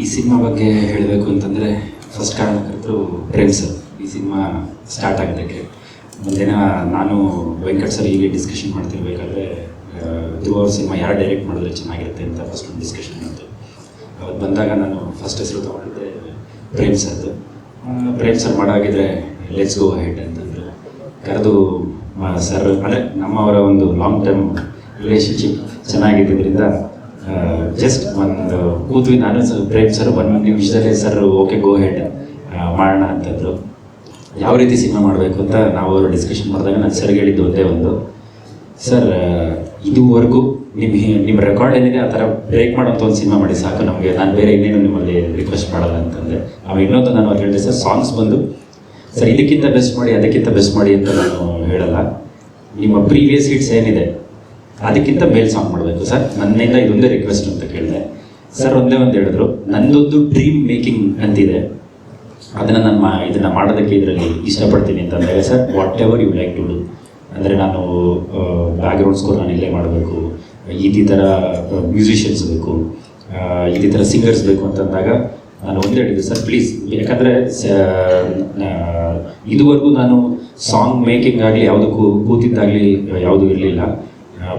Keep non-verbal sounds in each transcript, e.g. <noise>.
ಈ ಸಿನಿಮಾ ಬಗ್ಗೆ ಹೇಳಬೇಕು ಅಂತಂದರೆ ಫಸ್ಟ್ ಕಾರಣಕರ್ತರು ಪ್ರೇಮ್ ಸರ್. ಈ ಸಿನಿಮಾ ಸ್ಟಾರ್ಟ್ ಆಗೋದಕ್ಕೆ ಒಂದಿನ ನಾನು ವೆಂಕಟ್ ಸರ್ ಹೀಗೆ ಡಿಸ್ಕಷನ್ ಮಾಡ್ತಿರ್ಬೇಕಾದ್ರೆ ಧ್ರುವ ಅವ್ರ ಸಿನಿಮಾ ಯಾರು ಡೈರೆಕ್ಟ್ ಮಾಡಿದ್ರೆ ಚೆನ್ನಾಗಿರುತ್ತೆ ಅಂತ ಫಸ್ಟ್ ಒಂದು ಡಿಸ್ಕಷನ್ ಬಂತು ಅವತ್ತು ಬಂದಾಗ ನಾನು ಫಸ್ಟ್ ಹೆಸರು ತೊಗೊಂಡಿದ್ದೆ ಪ್ರೇಮ್ ಸರ್ದು. ಪ್ರೇಮ್ ಸರ್ ಮಾಡಾಗಿದ್ರೆ ಲೆಟ್ಸ್ ಗೋ ಹೆಡ್ ಅಂತಂದರೆ. ಕರೆದು ಸರ್, ಅಂದರೆ ನಮ್ಮವರ ಒಂದು ಲಾಂಗ್ ಟರ್ಮ್ ರಿಲೇಷನ್ಶಿಪ್ ಚೆನ್ನಾಗಿದ್ದರಿಂದ ಜಸ್ಟ್ ಒಂದು ಕೂತ್ವಿ, ನಾನು ಸರ್ ಪ್ರೇಮ್ ಸರ್, ಒಂದು ನಿಮಿಷದಲ್ಲಿ ಸರ್ ಓಕೆ ಗೋ ಹೆಡ್ ಮಾಡೋಣ ಅಂತಂದರು. ಯಾವ ರೀತಿ ಸಿನಿಮಾ ಮಾಡಬೇಕು ಅಂತ ನಾವು ಅವರು ಡಿಸ್ಕಷನ್ ಮಾಡಿದಾಗ ನಾನು ಸರ್ ಹೇಳಿದ್ದು ಒಂದೇ ಒಂದು. ಸರ್ ಇದುವರೆಗೂ ನಿಮ್ಮ ನಿಮ್ಮ ರೆಕಾರ್ಡ್ ಏನಿದೆ ಆ ಥರ ಬ್ರೇಕ್ ಮಾಡೋಂಥ ಒಂದು ಸಿನಿಮಾ ಮಾಡಿ ಸಾಕು ನಮಗೆ. ನಾನು ಬೇರೆ ಇನ್ನೇನು ನಿಮ್ಮಲ್ಲಿ ರಿಕ್ವೆಸ್ಟ್ ಮಾಡಲ್ಲ ಅಂತಂದೆ ಆಮೇಲೆ ಇನ್ನೊಂದು ನಾನು ಅವ್ರು ಹೇಳಿದೆ, ಸರ್ ಸಾಂಗ್ಸ್ ಬಂದು ಸರ್, ಇದಕ್ಕಿಂತ ಬೆಸ್ಟ್ ಮಾಡಿ, ಅದಕ್ಕಿಂತ ಬೆಸ್ಟ್ ಮಾಡಿ ಅಂತ ನಾನು ಹೇಳಲ್ಲ. ನಿಮ್ಮ ಪ್ರೀವಿಯಸ್ ಹಿಟ್ಸ್ ಏನಿದೆ, ಅದಕ್ಕಿಂತ ಮೇಲ್ ಸಾಂಗ್ ಮಾಡಬೇಕು, ಸರ್. ನನ್ನಿಂದ ಇದೊಂದೇ ರಿಕ್ವೆಸ್ಟ್ ಅಂತ ಕೇಳಿದೆ ಸರ್ ಒಂದೇ ಒಂದು ಹೇಳಿದ್ರು. ನಂದೊಂದು ಡ್ರೀಮ್ ಮೇಕಿಂಗ್ ಅಂತಿದೆ. ಅದನ್ನು ನಾನು ಇದನ್ನು ಮಾಡೋದಕ್ಕೆ ಇದರಲ್ಲಿ ಇಷ್ಟಪಡ್ತೀನಿ ಅಂತಂದರೆ sir whatever you like to do ಅಂದರೆ ನಾನು ಬ್ಯಾಕ್ಗ್ರೌಂಡ್ ಸ್ಕೋರ್ ನಾನು ಇಲ್ಲೇ ಮಾಡಬೇಕು. ಈ ಥರ ಮ್ಯೂಸಿಷಿಯನ್ಸ್ ಬೇಕು. ಈ ಥರ ಸಿಂಗರ್ಸ್ ಬೇಕು ಅಂತಂದಾಗ ನಾನು ಒಂದೇ ಹೇಳಿದೆ ಸರ್ ಪ್ಲೀಸ್ ಯಾಕಂದರೆ ಇದುವರೆಗೂ ನಾನು ಸಾಂಗ್ ಮೇಕಿಂಗ್ ಆಗಲಿ, ಯಾವುದಕ್ಕೂ ಕೂತಿದ್ದಾಗಲಿ ಯಾವುದೂ ಇರಲಿಲ್ಲ.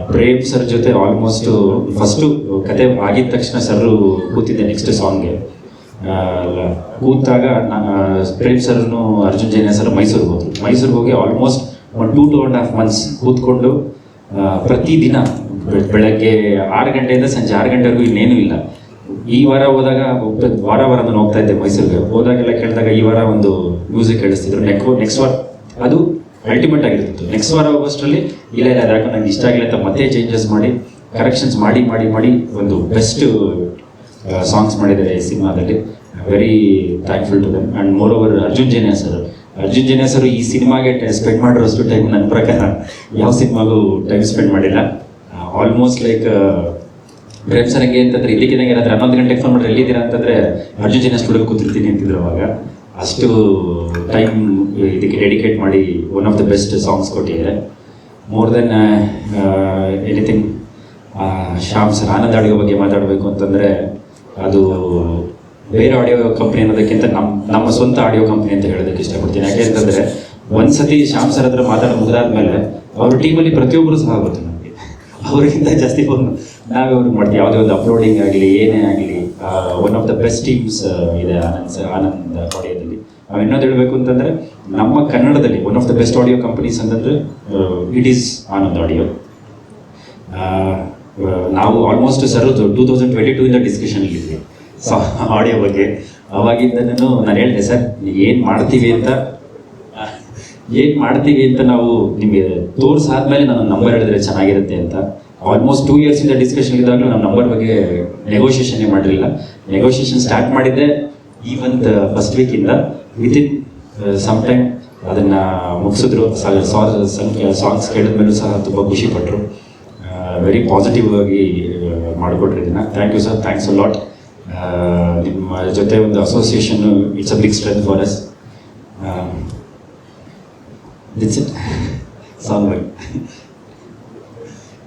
ಪ್ರೇಮ್ ಸರ್ ಜೊತೆ ಆಲ್ಮೋಸ್ಟ್ ಫಸ್ಟು ಕತೆ ಆಗಿದ ತಕ್ಷಣ ಸರ್ ಕೂತಿದ್ದೆ ನೆಕ್ಸ್ಟ್ ಸಾಂಗ್ಗೆ ಕೂತಾಗ ನಾನು ಪ್ರೇಮ್ ಸರ್ನು ಅರ್ಜುನ್ ಜೈನ ಸರ್ ಮೈಸೂರಿಗೆ ಹೋದ್ರು. ಮೈಸೂರಿಗೆ ಹೋಗಿ ಆಲ್ಮೋಸ್ಟ್ ಒಂದು two two and half months ಕೂತ್ಕೊಂಡು ಪ್ರತಿದಿನ ಬೆಳಗ್ಗೆ ಆರು ಗಂಟೆಯಿಂದ ಸಂಜೆ ಆರು ಗಂಟೆವರೆಗೂ ಇನ್ನೇನು ಇಲ್ಲ. ಈ ವಾರ ಹೋದಾಗ ವಾರ ವಾರ ನಾನು ಹೋಗ್ತಾ ಇದ್ದೆ ಮೈಸೂರಿಗೆ. ಹೋದಾಗೆಲ್ಲ ಕೇಳಿದಾಗ ಈ ವಾರ ಒಂದು ಮ್ಯೂಸಿಕ್ ಕೇಳಿಸ್ತಿದ್ರು. ನೆಕ್ ನೆಕ್ಸ್ಟ್ ವಾರ ಅದು ಅಲ್ಟಿಮೇಟ್ ಆಗಿರ್ತಿತ್ತು ನೆಕ್ಸ್ಟ್ ವಾರ ಹೋಗೋಷ್ಟರಲ್ಲಿ ಇಲ್ಲ ಇಲ್ಲ, ಯಾಕೆ ನಂಗೆ ಇಷ್ಟ ಆಗಿಲ್ಲ ಅಂತ ಮತ್ತೆ ಚೇಂಜಸ್ ಮಾಡಿ ಕರೆಕ್ಷನ್ಸ್ ಮಾಡಿ ಮಾಡಿ ಮಾಡಿ ಒಂದು ಬೆಸ್ಟ್ ಸಾಂಗ್ಸ್ ಮಾಡಿದ್ದಾರೆ ಈ ಸಿನಿಮಾದಲ್ಲಿ. Very thankful to them and moreover Arjun Janya sir Arjun Janya sir ಈ ಸಿನಿಮಾಗೆ ಸ್ಪೆಂಡ್ ಮಾಡಿರೋಷ್ಟು ಟೈಮ್ ನನ್ನ ಪ್ರಕಾರ ಯಾವ ಸಿನಿಮಾಗೂ ಟೈಮ್ ಸ್ಪೆಂಡ್ ಮಾಡಿಲ್ಲ. ಆಲ್ಮೋಸ್ಟ್ ಲೈಕ್ ಪ್ರೇಮ್ ಸರ್ ಹಂಗೆ ಅಂತಂದ್ರೆ ಇದಕ್ಕಿದಂಗೆ ಏನಾದ್ರೆ ಹನ್ನೊಂದು ಗಂಟೆಗೆ ಫೋನ್ ಮಾಡಿದ್ರೆ ಎಲ್ಲಿದ್ದೀರಾ ಅಂತಂದ್ರೆ ಅರ್ಜುನ್ ಜೇನಿಯಾ ಸ್ಟುಡಿಯೋ ಕೂತಿರ್ತೀನಿ ಅಂತಿದ್ರು ಅವಾಗ. ಅಷ್ಟು ಟೈಮ್ ಇದಕ್ಕೆ ಡೆಡಿಕೇಟ್ ಮಾಡಿ one of the best songs ಕೊಟ್ಟಿದ್ದಾರೆ. More than anything Shyam sir, Anand audio ಬಗ್ಗೆ ಮಾತಾಡಬೇಕು ಅಂತಂದರೆ ಅದು ಬೇರೆ ಆಡಿಯೋ ಕಂಪ್ನಿ ಅನ್ನೋದಕ್ಕಿಂತ ನಮ್ಮ ನಮ್ಮ ಸ್ವಂತ ಆಡಿಯೋ ಕಂಪ್ನಿ ಅಂತ ಹೇಳೋದಕ್ಕೆ ಇಷ್ಟಪಡ್ತೀನಿ. ಯಾಕೆ ಅಂತಂದರೆ ಒಂದ್ಸತಿ ಶ್ಯಾಮ್ ಸರ್ ಹತ್ರ ಮಾತಾಡೋ ಮುಗಿದಾದ್ಮೇಲೆ ಅವ್ರ ಟೀಮಲ್ಲಿ ಪ್ರತಿಯೊಬ್ಬರು ಸಹ ಗೊತ್ತು ನಮಗೆ. ಅವರಿಗಿಂತ ಜಾಸ್ತಿ ಫೋನ್ ನಾವೇ ಅವ್ರಿಗೆ ಮಾಡ್ತೀವಿ. ಯಾವುದೇ ಒಂದು ಅಪ್ಲೋಡಿಂಗ್ ಆಗಲಿ, ಏನೇ ಆಗಲಿ one of the best teams ಇದೆ ಆನಂದ್ ಸರ್, ಆನಂದ್ ಆಡಿಯೋದಲ್ಲಿ ನಾವು ಇನ್ನೊಂದು ಹೇಳಬೇಕು ಅಂತಂದರೆ, ನಮ್ಮ ಕನ್ನಡದಲ್ಲಿ one of the best audio companies ಅಂತಂದರೆ ಇಟ್ ಈಸ್ ಆನಂದ್ ಆಡಿಯೋ ನಾವು almost sir two thousand twenty two ಇಂದ ಡಿಸ್ಕಷನ್ ಇದ್ವಿ. ಸೊ ಆಡಿಯೋ <laughs> ಬಗ್ಗೆ. ಅವಾಗಿಂದ ನಾನು ಹೇಳಿದೆ, ಸರ್, ಏನು ಮಾಡ್ತೀವಿ ಅಂತ, ಏನು ಮಾಡ್ತೀವಿ ಅಂತ ನಾವು ನಿಮಗೆ ತೋರಿಸಾದ್ಮೇಲೆ ನಾನು ನಂಬರ್ ಹೇಳಿದ್ರೆ ಚೆನ್ನಾಗಿರುತ್ತೆ ಅಂತ. ಆಲ್ಮೋಸ್ಟ್ ಟೂ ಇಯರ್ಸಿಂದ ಡಿಸ್ಕಷನ್ ಇದ್ದಾಗ ನಮ್ಮ ನಂಬರ್ ಬಗ್ಗೆ ನೆಗೋಷಿಯೇಷನ್ನೇ ಮಾಡಿರಲಿಲ್ಲ. ನೆಗೋಷಿಯೇಷನ್ ಸ್ಟಾರ್ಟ್ ಮಾಡಿದ್ದೆ ಈ ಒಂದು ಫಸ್ಟ್ ವೀಕಿಂದ ವಿತಿನ್ ಸಮ್ ಟೈಮ್ ಅದನ್ನು ಮುಗಿಸಿದ್ರು. ಸಾಂಗ್ಸ್ ಕೇಳಿದ್ಮೇಲೂ ಸಹ ತುಂಬ ಖುಷಿ ಪಟ್ಟರು ವೆರಿ ಪಾಸಿಟಿವ್ ಆಗಿ ಮಾಡಿಕೊಟ್ರಿ ಇದನ್ನು. Thank you sir thanks a lot ನಿಮ್ಮ ಜೊತೆ ಒಂದು association it's a big strength for us that's it song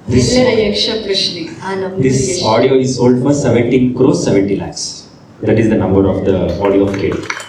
This, this audio is sold for 17 crores 70 lakhs. That is the number of the audio of KD.